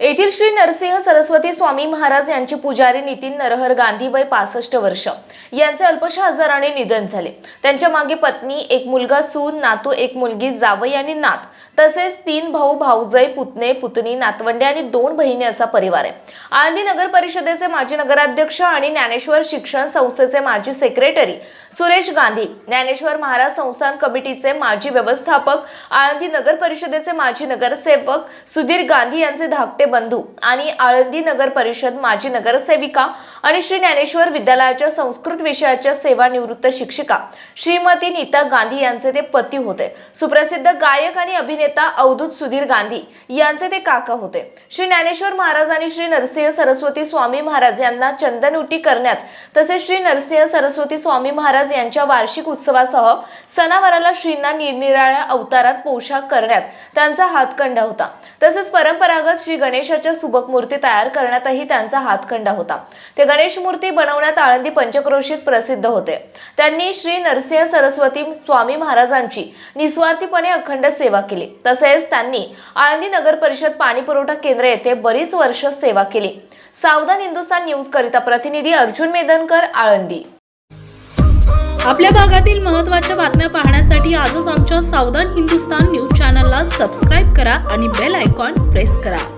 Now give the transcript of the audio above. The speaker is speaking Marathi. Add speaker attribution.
Speaker 1: येथील श्री नरसिंह सरस्वती स्वामी महाराज यांचे पुजारी नितीन नरहर गांधी वय पासष्ट वर्ष. यांचे अल्पशा आजाराने निधन झाले. त्यांच्या मागे पत्नी एक मुलगा सून नातू एक मुलगी जावई आणि नात. तसेच तीन भाऊ भाऊजय पुतणे पुतणी नातवंडे आणि दोन बहिणी असा परिवार आहे. आळंदी नगर परिषदेचे माजी नगराध्यक्ष आणि ज्ञानेश्वर शिक्षण संस्थेचे माजी सेक्रेटरी सुरेश गांधी ज्ञानेश्वर महाराज संस्थान कमिटीचे माजी व्यवस्थापक आळंदी नगर परिषदेचे माजी नगरसेवक सुधीर गांधी यांचे धाकटे बंधू आणि आळंदी नगर परिषद माजी नगरसेविका आणि श्री ज्ञानेश्वर विद्यालयाच्या संस्कृत विषयाच्या सेवानिवृत्त शिक्षिका श्रीमती नीता गांधी यांचे ते पती होते. सुप्रसिद्ध गायक आणि अभिनेता अवधूत सुधीर गांधी यांचे ते काका होते. श्री ज्ञानेश्वर महाराज आणि श्री नरसिंह सरस्वती स्वामी महाराज यांना चंदनउटी करण्यात तसेच श्री नरसिंह सरस्वती स्वामी महाराज यांच्या वार्षिक उत्सवासह सणावाराला श्रींना निरनिराळ्या अवतारात पोशाख करण्यात त्यांचा हातखंडा होता. तसेच परंपरागत श्री गणेशाच्या सुबक मूर्ती तयार करण्यातही त्यांचा हातखंडा होता. ते गणेश मूर्ती बनवण्यात आळंदी पंचक्रोशीत प्रसिद्ध होते. त्यांनी श्री नरसिंह सरस्वती स्वामी महाराजांची निस्वार्थीपणे अखंड सेवा केली. तसेच त्यांनी आळंदी नगर परिषद पाणी पुरवठा केंद्र येथे बरीच वर्ष सेवा केली. सावधान हिंदुस्तान न्यूज करिता प्रतिनिधी अर्जुन मेदनकर आळंदी.
Speaker 2: आपल्या भागातील महत्त्वाच्या बातम्या पाहण्यासाठी आजच आमच्या सावधान हिंदुस्तान न्यूज चॅनलला सबस्क्राईब करा आणि बेल आयकॉन प्रेस करा.